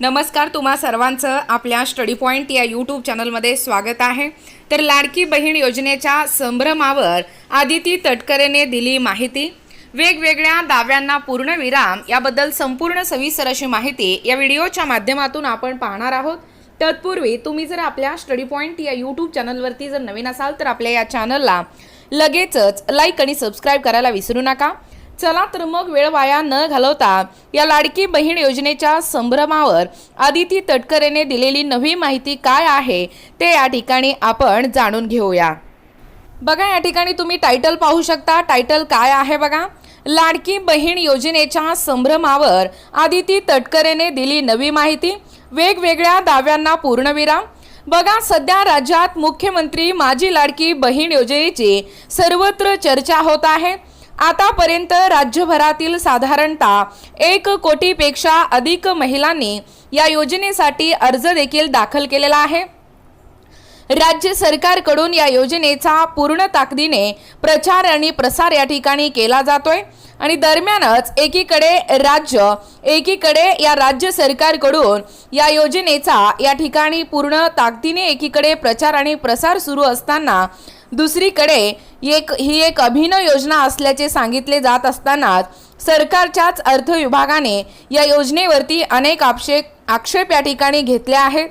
नमस्कार तुम्हा सर्वांचं आपल्या स्टडी पॉईंट या यूट्यूब चॅनलमध्ये स्वागत आहे. तर लाडकी बहीण योजनेच्या संभ्रमावर आदिती तटकरेने दिली माहिती. वेगवेगळ्या दाव्यांना पूर्णविराम याबद्दल संपूर्ण सविस्तर अशी माहिती या व्हिडिओच्या माध्यमातून आपण पाहणार आहोत. तत्पूर्वी तुम्ही जर आपल्या स्टडी पॉईंट या यूट्यूब चॅनलवरती जर नवीन असाल तर आपल्या या चॅनलला लगेचच लाईक आणि सबस्क्राईब करायला विसरू नका. चला तर मग वेळ वाया न घालवता या लाडकी बहीण योजनेच्या संभ्रमावर आदिती तटकरेने दिलेली नवी माहिती काय आहे ते या ठिकाणी आपण जाणून घेऊया. बघा या ठिकाणी तुम्ही टायटल पाहू शकता. टायटल काय आहे बघा? लाडकी बहीण योजनेच्या संभ्रमावर आदिती तटकरेने दिली नवी माहिती. वेगवेगळ्या दाव्यांना पूर्णविराम. बघा सध्या राज्यात मुख्यमंत्री माझी लाडकी बहीण योजनेची सर्वत्र चर्चा होत आहे. आतापर्यंत राज्यभरातील साधारणतः एक कोटीपेक्षा अधिक महिलांनी या योजनेसाठी अर्ज देखील दाखल केलेला आहे. राज्य सरकारकडून या योजनेचा पूर्ण ताकदीने प्रचार आणि प्रसार या ठिकाणी केला जातोय. आणि दरम्यानच एकीकडे राज्य एकीकडे या राज्य सरकारकडून या योजनेचा या ठिकाणी पूर्ण ताकदीने एकीकडे प्रचार आणि प्रसार सुरू असताना दुसरीकडे एक ही एक अभिनव योजना असल्याचे सांगितले जात असतानाच सरकारच्याच अर्थ विभागाने या योजनेवरती अनेक आक्षेप आक्षेप या ठिकाणी घेतले आहेत.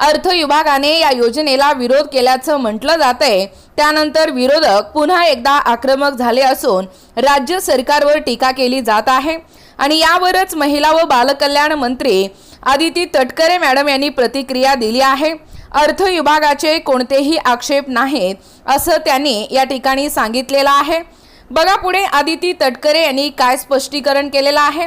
अर्थ विभागाने या योजनेला विरोध केल्याचं म्हटलं जात आहे त्यानंतर विरोधक पुन्हा एकदा आक्रमक झाले असून राज्य सरकारवर टीका केली जात आहे. आणि यावरच महिला व बालकल्याण मंत्री आदिती तटकरे मॅडम यांनी प्रतिक्रिया दिली आहे. अर्थ विभागाचे कोणतेही आक्षेप नाहीत असं त्यांनी या ठिकाणी सांगितलेलं आहे. बघा पुढे आदिती तटकरे यांनी काय स्पष्टीकरण केलेलं आहे.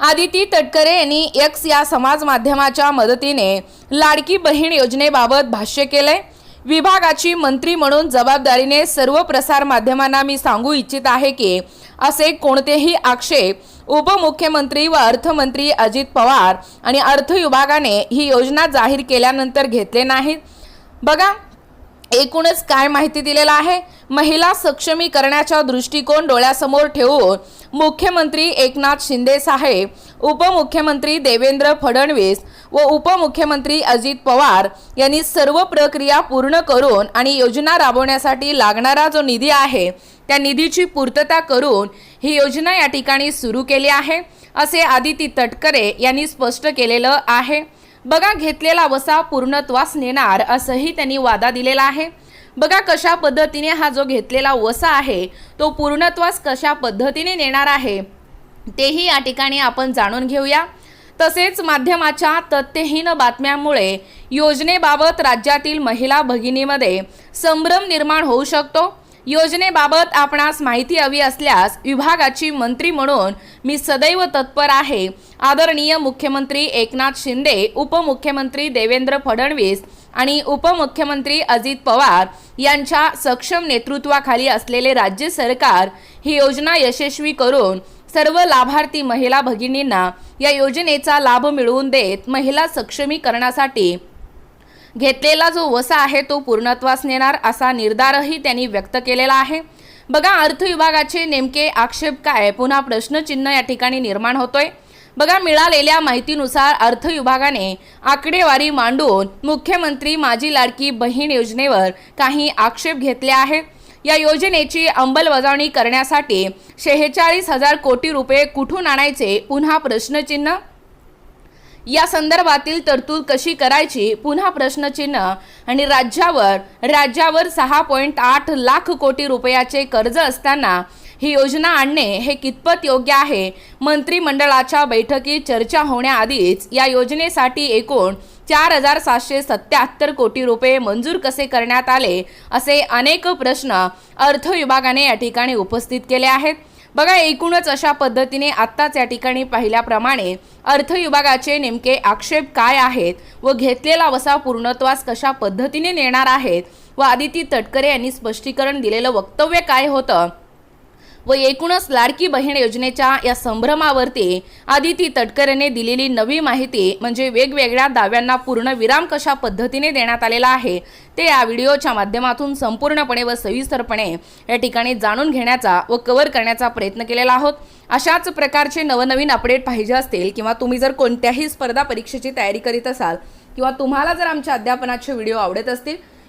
आदिती तटकरे यांनी एक्स या समाज माध्यमाच्या मदतीने लाडकी बहीण योजनेबाबत भाष्य केलंय. विभागाची मंत्री म्हणून जबाबदारीने सर्व प्रसार माध्यमांना मी सांगू इच्छित आहे की असे कोणतेही आक्षेप उपमुख्यमंत्री व अर्थमंत्री अजित पवार आणि अर्थ विभागाने ही योजना जाहीर केल्यानंतर घेतले नाहीत. बघा एकूणच काय माहिती दिलेला आहे? महिला सक्षमीकरणाच्या दृष्टिकोन डोळ्यासमोर ठेवून मुख्यमंत्री एकनाथ शिंदे साहेब उपमुख्यमंत्री देवेंद्र फडणवीस व उपमुख्यमंत्री अजित पवार यांनी सर्व प्रक्रिया पूर्ण करून आणि योजना राबवण्यासाठी लागणारा जो निधी आहे त्या निधीची पूर्तता करून ही योजना या ठिकाणी सुरू केली आहे असे आदिती तटकरे यांनी स्पष्ट केलेलं आहे. बघा घेतलेला वसा पूर्णत्वास नेणार असंही त्यांनी वादा दिलेला आहे. बघा कशा पद्धतीने हा जो घेतलेला वसा आहे तो पूर्णत्वास कशा पद्धतीने नेणार आहे तेही या ठिकाणी आपण जाणून घेऊया. तसेच माध्यमाच्या तथ्यहीन बातम्यांमुळे योजनेबाबत राज्यातील महिला भगिनीमध्ये संभ्रम निर्माण होऊ शकतो. योजनेबाबत आपणास माहिती हवी असल्यास विभागाची मंत्री म्हणून मी सदैव तत्पर आहे. आदरणीय मुख्यमंत्री एकनाथ शिंदे उपमुख्यमंत्री देवेंद्र फडणवीस आणि उपमुख्यमंत्री अजित पवार यांच्या सक्षम नेतृत्वाखाली असलेले राज्य सरकार ही योजना यशस्वी करून सर्व लाभार्थी महिला भगिनींना या योजनेचा लाभ मिळवून देत महिला सक्षमीकरणासाठी घेतलेला जो वसा आहे तो पूर्णत्वास नेणार असा निर्धारही त्यांनी व्यक्त केलेला आहे. बघा अर्थ विभागाचे नेमके आक्षेप काय? पुन्हा प्रश्नचिन्ह या ठिकाणी निर्माण होतोय. बघा मिळालेल्या माहितीनुसार अर्थ विभागाने आकडेवारी मांडून मुख्यमंत्री माझी लाडकी बहीण योजनेवर काही आक्षेप घेतले आहेत या योजनेची अंमलबजावणी करण्यासाठी शेहेचाळीस हजार कोटी रुपये कुठून आणायचे? पुन्हा प्रश्नचिन्ह. या संदर्भातील तरतूद कशी करायची? पुन्हा प्रश्नचिन्ह. आणि राज्यावर राज्यावर सहा पॉईंट आठ लाख कोटी रुपयाचे कर्ज असताना ही योजना आणणे हे कितपत योग्य आहे? मंत्रिमंडळाच्या बैठकीत चर्चा होण्याआधीच या योजनेसाठी एकूण चार हजार सातशे सत्याहत्तर कोटी रुपये मंजूर कसे करण्यात आले? असे अनेक प्रश्न अर्थ विभागाने या ठिकाणी उपस्थित केले आहेत. बघा एकूणच अशा पद्धतीने आत्ताच या ठिकाणी पाहिल्याप्रमाणे अर्थ विभागाचे नेमके आक्षेप काय आहेत व घेतलेला वसा पूर्णत्वास कशा पद्धतीने नेणार आहेत व आदिती तटकरे यांनी स्पष्टीकरण दिलेलं वक्तव्य काय होतं? व एकूणच लाडकी बहीण योजनेच्या या संभ्रमावरती आदिती तटकरेने दिलेली नवी माहिती म्हणजे वेगवेगळ्या दाव्यांना पूर्ण विराम कशा पद्धतीने देण्यात आलेला आहे ते या व्हिडिओच्या माध्यमातून संपूर्णपणे व सविस्तरपणे या ठिकाणी जाणून घेण्याचा व कव्हर करण्याचा प्रयत्न केलेला आहोत. अशाच प्रकारचे नवनवीन अपडेट पाहिजे असतील किंवा तुम्ही जर कोणत्याही स्पर्धा परीक्षेची तयारी करीत असाल किंवा तुम्हाला जर आमच्या अध्यापनाचे व्हिडिओ आवडत असतील